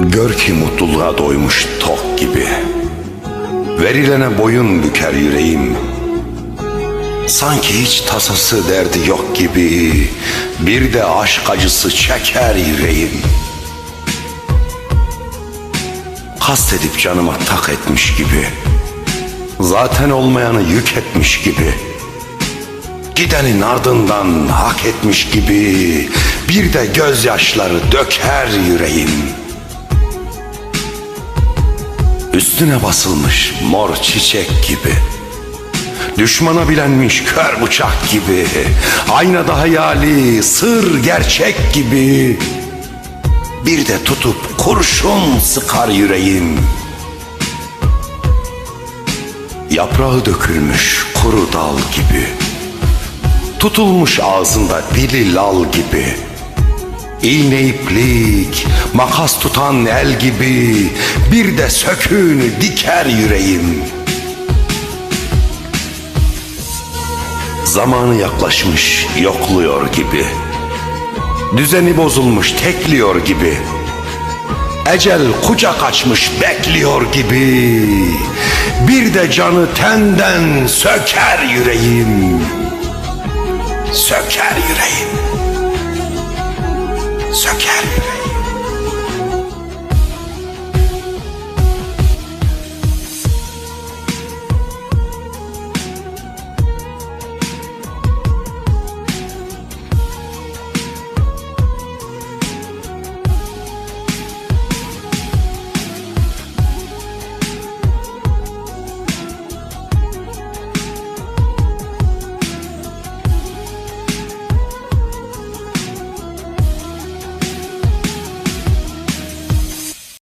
Gör ki mutluluğa doymuş tok gibi. Verilene boyun büker yüreğim. Sanki hiç tasası derdi yok gibi. Bir de aşk acısı çeker yüreğim. Kast edip canıma tak etmiş gibi. Zaten olmayanı yük etmiş gibi. Gidenin ardından hak etmiş gibi. Bir de gözyaşları döker yüreğim Üstüne basılmış mor çiçek gibi. Düşmana bilenmiş kör bıçak gibi. Aynada hayali sır gerçek gibi. Bir de tutup kurşun sıkar yüreğim. Yaprağı dökülmüş kuru dal gibi. Tutulmuş ağzında dili lal gibi. İğne iplik, makas tutan el gibi Bir de söküğünü diker yüreğim. Zamanı yaklaşmış yokluyor gibi. Düzeni bozulmuş tekliyor gibi. Ecel kucak açmış bekliyor gibi. Bir de canı tenden söker yüreğim. Söker yüreğim. Söker yüreğim